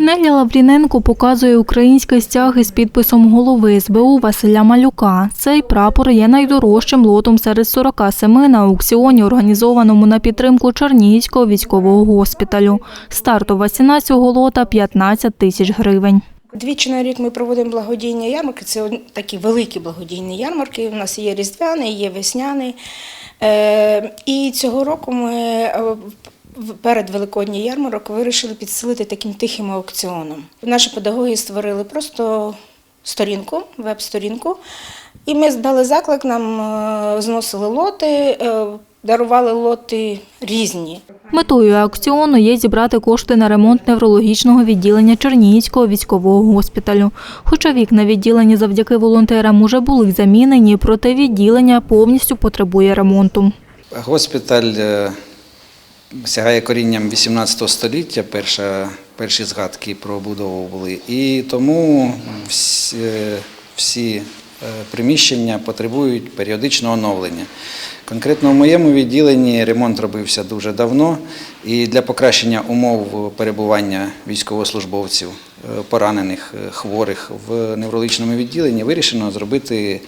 Неля Лавріненко показує український стяг із підписом голови СБУ Василя Малюка. Цей прапор є найдорожчим лотом серед 47 на аукціоні, організованому на підтримку Чернігівського військового госпіталю. Стартова ціна цього лота – 15 тисяч гривень. Двічі на рік ми проводимо благодійні ярмарки. Це такі великі благодійні ярмарки. У нас є різдвяний, є весняний. Е, і цього року ми е, перед Великодній ярмарок вирішили підсилити таким тихим аукціоном. Наші педагоги створили просто сторінку, веб-сторінку. І ми дали заклик, нам е, зносили лоти, е, дарували лоти різні. Метою аукціону є зібрати кошти на ремонт неврологічного відділення Чернігівського військового госпіталю. Хоча вікна відділення завдяки волонтерам уже були замінені, проте відділення повністю потребує ремонту. Госпіталь е, сягає корінням 18 століття, перша, перші згадки про будову були. І тому всі, е, всі е, приміщення потребують періодичного оновлення. Конкретно в моєму відділенні ремонт робився дуже давно, і для покращення умов перебування військовослужбовців, е, поранених, хворих в неврологічному відділенні вирішено зробити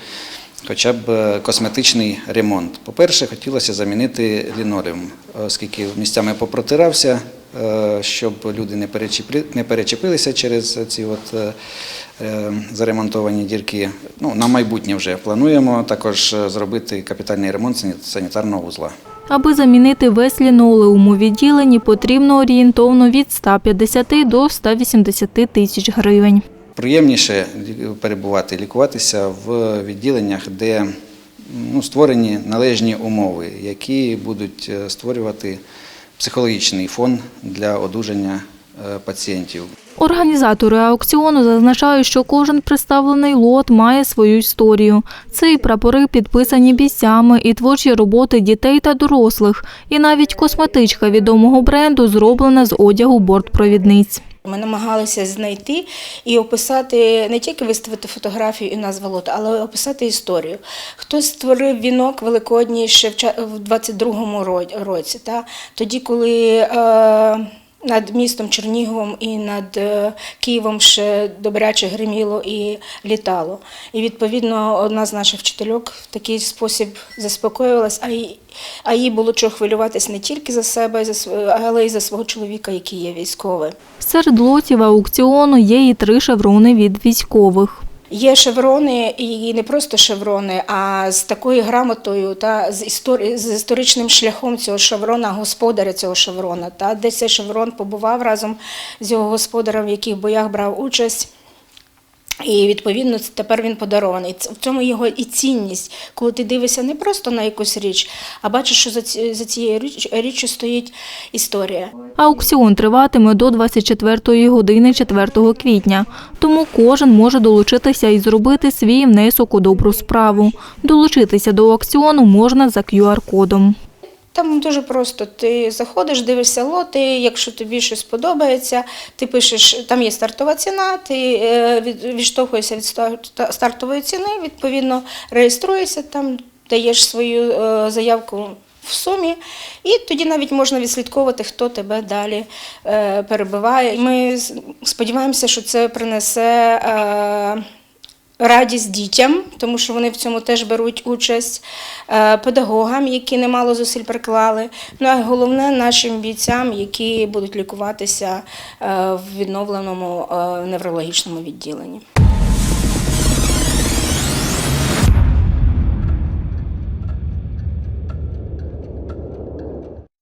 хоча б е, косметичний ремонт. По-перше, хотілося замінити лінолеум, оскільки місцями попротирався, е, щоб люди не перечепилися через ці от е, е, заремонтовані дірки. Ну, на майбутнє вже плануємо також е, зробити капітальний ремонт санітарного вузла. Аби замінити весь лінолеум у відділенні, потрібно орієнтовно від 150 до 180 тисяч гривень. Приємніше перебувати, лікуватися в відділеннях, де ну, створені належні умови, які будуть е, створювати психологічний фон для одужання е, пацієнтів. Організатори аукціону зазначають, що кожен представлений лот має свою історію. Це і прапори підписані бійцями, і творчі роботи дітей та дорослих, і навіть косметичка відомого бренду зроблена з одягу бортпровідниць. Ми намагалися знайти і описати не тільки виставити фотографію і назву лота, але описати історію. Хтось створив вінок великодній ще в ча- в 22-му році, та? тоді, коли е, над містом Черніговом і над е, Києвом ще добряче гриміло і літало. І відповідно одна з наших вчительок в такий спосіб заспокоювалась, а їй, було чого хвилюватись не тільки за себе, але й за свого чоловіка, який є військовий. Серед лотів аукціону є і три шеврони від військових. Є шеврони, і не просто шеврони, а з такою грамотою та з історі... з історичним шляхом цього шеврона, господаря цього шеврона, та де цей шеврон побував разом з його господарем, в яких боях брав участь. І відповідно тепер він подарований. В цьому його і цінність, коли ти дивишся не просто на якусь річ, а бачиш, що за за цією річ- річчю стоїть історія. Аукціон триватиме до 24 години 4 квітня, тому кожен може долучитися і зробити свій внесок у добру справу. Долучитися до аукціону можна за QR-кодом. Там дуже просто. Ти заходиш, дивишся лоти, якщо тобі щось подобається, ти пишеш, там є стартова ціна, ти е, від- відштовхуєшся від стартової ціни, відповідно реєструєшся, там даєш свою е, заявку в сумі, і тоді навіть можна відслідковувати, хто тебе далі е, перебиває. Ми сподіваємося, що це принесе. Радість дітям, тому що вони в цьому теж беруть участь, е, педагогам, які немало зусиль приклали. Ну а головне нашим бійцям, які будуть лікуватися е, в відновленому е, неврологічному відділенні.